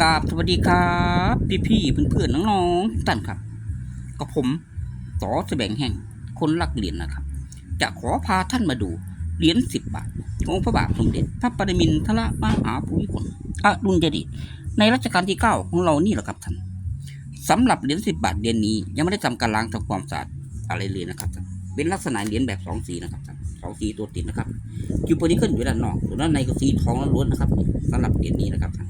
กราบสวัสดีครับ พี่พี่เพื่อนๆน้องๆท่านครับก็ผมต่อแสบงแห่งคนรักเหรียญนะครับ จะขอพาท่านมาดูเหรียญสิบบาทของพระบาทสมเด็จ พระปรมินทรมหาภูมิพลอดุลยเดชในรัชกาลที่เก้าของเรานี่แหละครับท่านสำหรับเหรียญสิบบาทเหรียญนี้ยังไม่ได้ทำการล้างทำความสะอาดอะไรเลยนะครับท่านเป็นลักษณะเหรียญแบบสองสีนะครับท่านสองสีตัวติดนะครับคิวโพนิเคิลอยู่ด้านนอกส่วนด้านในก็สีทองล้วนๆนะครับสำหรับเหรียญนี้นะครับท่าน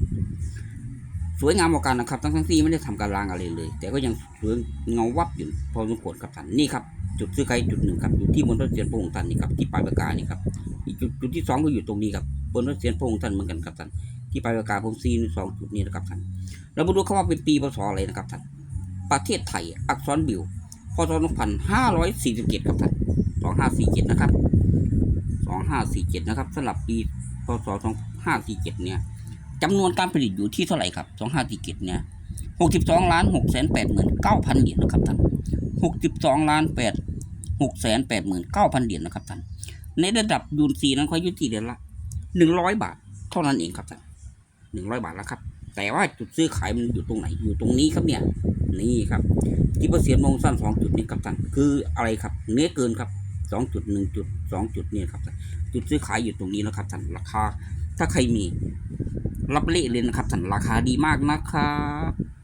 สวยงามกว่ากันนะครับ ทั้งทั้งที่ไม่ได้ทำการล้างอะไรเลย แต่ก็ยังสวยเงาวับอยู่พอสมควรครับท่านนี่ครับจุดซื้อไกลจุดหนึ่งครับอยู่ที่บนรถเสียนพระองค์ท่านนี่ครับที่ปลายปากกานี่ครับอีกจุดจุดที่สองก็อยู่ตรงนี้ครับบนรถเสียนพระองค์ท่านเหมือนกันครับท่านที่ปลายปากกาผมซีนสองจุดนี้นะครับท่านเรามาดูคำว่าเป็นปีพศอะไรนะครับท่านประเทศไทยอักษรบิวพศสองพันห้าร้อยสี่สิบเจ็ดครับท่านสองห้าสี่เจ็ดนะครับสองห้าสี่เจ็ดนะครับสำหรับปีพศสองห้าสี่เจ็ดเนี่ย จำนวนการผลิตอยู่ที่เท่าไหร่ครับสองห้าติกิจเนี่ยหกสิบสองล้านหกแสนแปดหมื่นเก้าพันเหรียญนะครับท่านหกสิบสองล้านแปดหกแสนแปดหมื่นเก้าพันเหรียญนะครับท่านในระดับยูนซีนั้นเขาอยู่ที่เดือนละหนึ่งร้อยบาทเท่านั้นเองครับท่านหนึ่งร้อยบาทแล้วครับ แต่ว่าจุดซื้อขายมันอยู่ตรงไหนอยู่ตรงนี้ครับเนี่ยนี่ครับที่เปอร์เซ็นต์มองสั้นสองจุดนี้ครับท่านคืออะไรครับเนื้อเกินครับสองจุดหนึ่งจุดสองจุดนี่ครับท่านจุดซื้อขายอยู่ตรงนี้แล้วครับท่านราคาถ้าใครมี รับเละเลยนะครับท่านราคาดีมากนะครับ